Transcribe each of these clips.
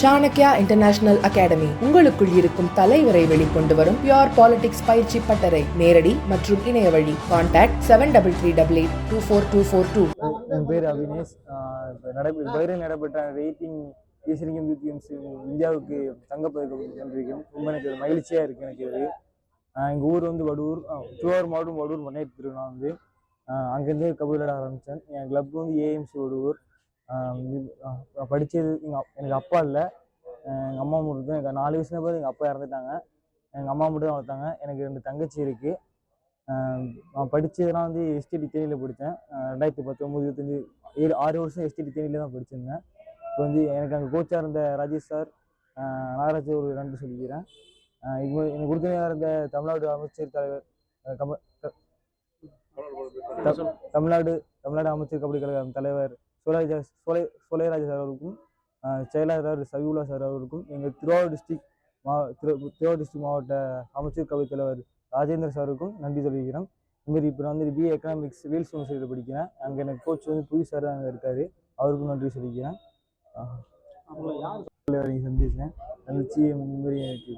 Chanakya international academy உங்களுக்குள் இருக்கும் தலைவரை வெளிக்கொண்டு வரும் பியோர் பாலிடிக்ஸ் பயிற்சி பட்டறை. நேரடி மற்றும் இணைய வழி. Contact seven double three double eight two four two four two என் பேர் அவினேஷ். நடைபெற இப்ப நடைபெற்ற வெயிட்டிங் ஈஸ்வரிங்கம் யூத் இந்தியாவுக்கு தங்கப்பதக்கம் வென்றிருக்கேன் ரொம்ப எனக்கு ஒரு மகிழ்ச்சியாக இருக்குது எனக்கு இது. எங்கள் ஊர் வந்து வடூர் திருவாரூர் மாவட்டம் வடூர் மண்ணையத்து நான் வந்து. ஆஹ் அங்கேருந்தே கபடி விளையாட ஆரம்பித்தேன். என் கிளப் வந்து ஏஎம்சி வடூர் படித்தது எங்கள் எனக்கு அப்பா இல்லை. எங்கள் அம்மா மட்டும் தான் எனக்கு நாலு வயசுல போது எங்கள் அப்பா இறந்துட்டாங்க. எங்கள் அம்மா மட்டும் தான் வளர்த்தாங்க. எனக்கு ரெண்டு தங்கச்சி இருக்குது நான் படித்ததெல்லாம் வந்து எஸ்டிடி தேனியில் படித்தேன் ரெண்டாயிரத்தி பத்தொம்போது இருபத்தஞ்சி ஏழு ஆறு வருஷம் எஸ்டிடி தேனியில் தான் படிச்சிருந்தேன். இப்போ வந்து எனக்கு அங்கே கோச்சாக இருந்த ராஜேஷ் சார் நாகராஜ் ஒரு நன்றி சொல்லிக்கிறேன். இப்போ எனக்கு உறுதுணையாக இருந்த தமிழ்நாடு அமைச்சர் தலைவர் தமிழ்நாடு தமிழ்நாடு அமைச்சர் கபடி கழகம் தலைவர் சோழராஜா சோலை சோலைராஜா சார் அவருக்கும் செயலாளர் சவிகுலா சார் அவருக்கும் எங்கள் திருவாரூர் டிஸ்ட்ரிக் மா திரு திருவாரூர் டிஸ்ட்ரிக் மாவட்ட அமைச்சர் கவி தலைவர் ராஜேந்திர சாருக்கும் நன்றி தெரிவிக்கிறேன் இதுமாரி இப்போ நான் வந்து பிஏ எக்கனாமிக்ஸ் வேல்ஸ் யூனிவர்சிட்டியில் படிக்கிறேன். அங்கே எனக்கு கோச் வந்து புவி சார் அங்கே இருக்காரு. அவருக்கும் நன்றி சொல்லிக்கிறேன். வரைக்கும் சந்திச்சேன். சந்திச்சு இதுமாரி எனக்கு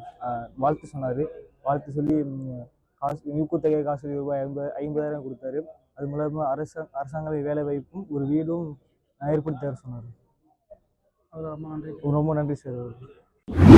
வாழ்த்து சொன்னார். வாழ்த்து சொல்லி காசு ஊக்கத்தொகை காசு ரூபாய் ஐம்பது ஐம்பதாயிரம் கொடுத்தாரு. அது மூலமாக அரசாங்க அரசாங்க வேலை வாய்ப்பும் ஒரு வீடும் ஏற்படுத்தி தர சொன்னார். அவர் ரொம்ப நன்றி. ரொம்ப நன்றி சார்.